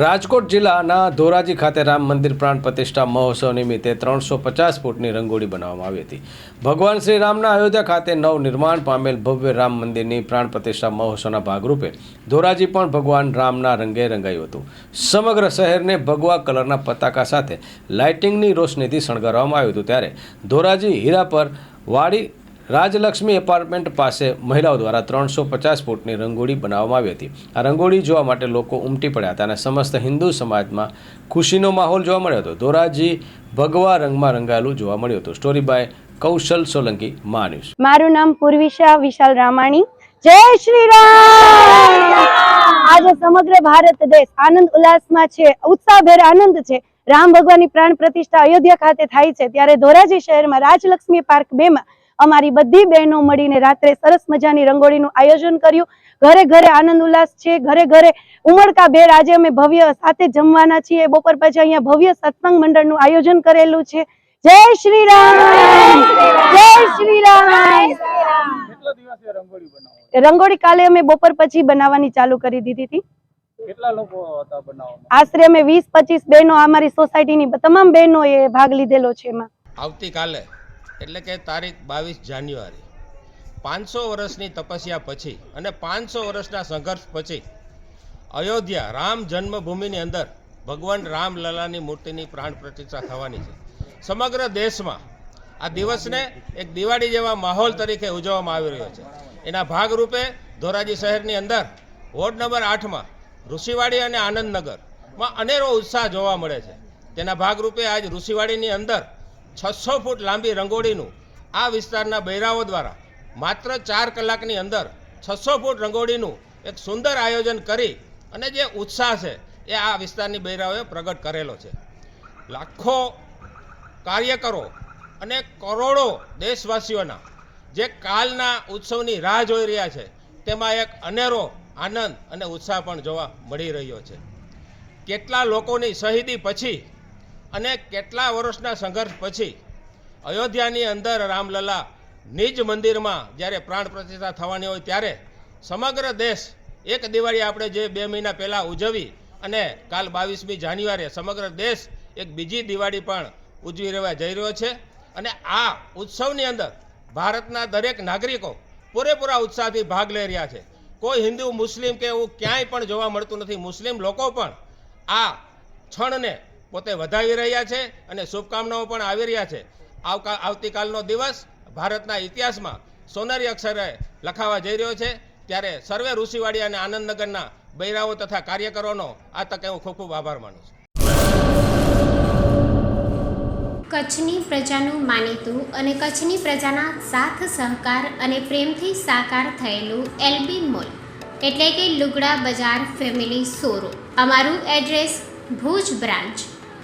રાજકોટ જિલ્લાના ધોરાજી ખાતે રામ મંદિર પ્રાણ પ્રતિષ્ઠા મહોત્સવ નિમિત્તે ત્રણસો પચાસ ફૂટની રંગોળી બનાવવામાં આવી હતી. ભગવાન શ્રી રામના અયોધ્યા ખાતે નવ નિર્માણ પામેલ ભવ્ય રામ મંદિરની પ્રાણ પ્રતિષ્ઠા મહોત્સવના ભાગરૂપે ધોરાજી પણ ભગવાન રામના રંગે રંગાયું હતું. સમગ્ર શહેરને ભગવા કલરના પતાકા સાથે લાઇટિંગની રોશનીથી શણગારવામાં આવ્યું હતું. ત્યારે ધોરાજી હીરા પર વાડી રાજલક્ષ્મી એપાર્ટમેન્ટ પાસે મહિલાઓ દ્વારા ત્રણસો પચાસ ફૂટની રંગોળી બનાવવામાં આવી હતી. આ રંગોળી જોવા માટે લોકો ઉમટી પડ્યા હતા અને સમસ્ત હિન્દુ સમાજમાં ખુશીનો માહોલ જોવા મળ્યો હતો. ધોરાજી ભગવા રંગમાં રંગાયેલું જોવા મળ્યું હતું. સ્ટોરી બાય કૌશલ સોલંકી મા મારું નામ પૂર્વિશા વિશાલ રામાણી. જય શ્રી રામ! આજે સમગ્ર ભારત દેશ આનંદ ઉલ્લાસમાં છે, ઉત્સાહભેર આનંદ છે. રામ ભગવાનની પ્રાણ પ્રતિષ્ઠા અયોધ્યા ખાતે થાય છે. ત્યારે ધોરાજી શહેરમાં રાજલક્ષ્મી પાર્ક બે માં અમારી બધી બહેનો મળીને રાત્રે સરસ મજાની રંગોળીનું આયોજન કર્યું. ઘરે ઘરે આનંદ ઉલ્લાસ છે. ઘરે ઘરે ઉમળકા ભેર આજે અમે ભવ્ય સાથે જમવાના છીએ. બપોર પછી અહીંયા ભવ્ય સત્સંગ મંડળનું આયોજન કરેલું છે. જય શ્રી રામ! જય શ્રી રામ! રંગોળી કાલે અમે બપોર પછી બનાવવાની ચાલુ કરી દીધી હતી. કેટલા લોકો હતા બનાવવામાં? આશરે અમે વીસ પચીસ બહેનો અમારી સોસાયટીની તમામ બહેનોએ ભાગ લીધેલો છે એમાં. આવતીકાલે એટલે કે તારીખ બાવીસ જાન્યુઆરી. પાંચસો વર્ષની તપસ્યા પછી અને પાંચસો વર્ષના સંઘર્ષ પછી અયોધ્યા રામ જન્મભૂમિની અંદર ભગવાન રામલલાની મૂર્તિની પ્રાણ પ્રતિષ્ઠા થવાની છે. સમગ્ર દેશમાં આ દિવસને એક દિવાળી જેવા માહોલ તરીકે ઉજવવામાં આવી રહ્યો છે. એના ભાગરૂપે ધોરાજી શહેરની અંદર વોર્ડ નંબર આઠમાં ઋષિવાડી અને આનંદનગરમાં અનેરો ઉત્સાહ જોવા મળે છે. તેના ભાગરૂપે આજ ઋષિવાડીની અંદર છસો ફૂટ લાંબી રંગોળીનું આ વિસ્તારના બૈરાઓ દ્વારા માત્ર ચાર કલાકની અંદર છસો ફૂટ રંગોળીનું એક સુંદર આયોજન કરી અને જે ઉત્સાહ છે એ આ વિસ્તારની બૈરાઓએ પ્રગટ કરેલો છે. લાખો કાર્યકરો અને કરોડો દેશવાસીઓના જે કાલના ઉત્સવની રાહ જોઈ રહ્યા છે, તેમાં એક અનેરો આનંદ અને ઉત્સાહ પણ જોવા મળી રહ્યો છે. કેટલા લોકોની શહીદી પછી અને કેટલા વર્ષના સંઘર્ષ પછી અયોધ્યાની અંદર રામલલા નિજ મંદિરમાં જ્યારે પ્રાણ પ્રતિષ્ઠા થવાની હોય ત્યારે સમગ્ર દેશ એક દિવાળી આપણે જે બે મહિના પહેલાં ઉજવી અને કાલ બાવીસમી જાન્યુઆરીએ સમગ્ર દેશ એક બીજી દિવાળી પણ ઉજવી રહેવા જઈ રહ્યો છે. અને આ ઉત્સવની અંદર ભારતના દરેક નાગરિકો પૂરેપૂરા ઉત્સાહથી ભાગ લઈ રહ્યા છે. કોઈ હિન્દુ, મુસ્લિમ કે એવું ક્યાંય પણ જોવા મળતું નથી. મુસ્લિમ લોકો પણ આ ક્ષણને પોતે વધાવી રહ્યા છે અને શુભકામનાઓ પણ આવી રહ્યા છે. આવકા, આવતીકાલનો દિવસ ભારતના ઇતિહાસમાં સોનારી અક્ષરે લખાવા જઈ રહ્યો છે. ત્યારે સર્વે ઋષિવાડી અને આનંદનગરના બૈરાઓ તથા કાર્યકરોનો આ તકે હું ખૂબ ખૂબ આભાર માનું છું. કચ્છની પ્રજાનું માનીતું અને કચ્છની પ્રજાના સાથ, સહકાર અને પ્રેમથી સાકાર થયેલું એલબી મોલ. એટલે કે લુગડા બજાર ફેમિલી શોરૂમ. અમારું address Bhuj branch.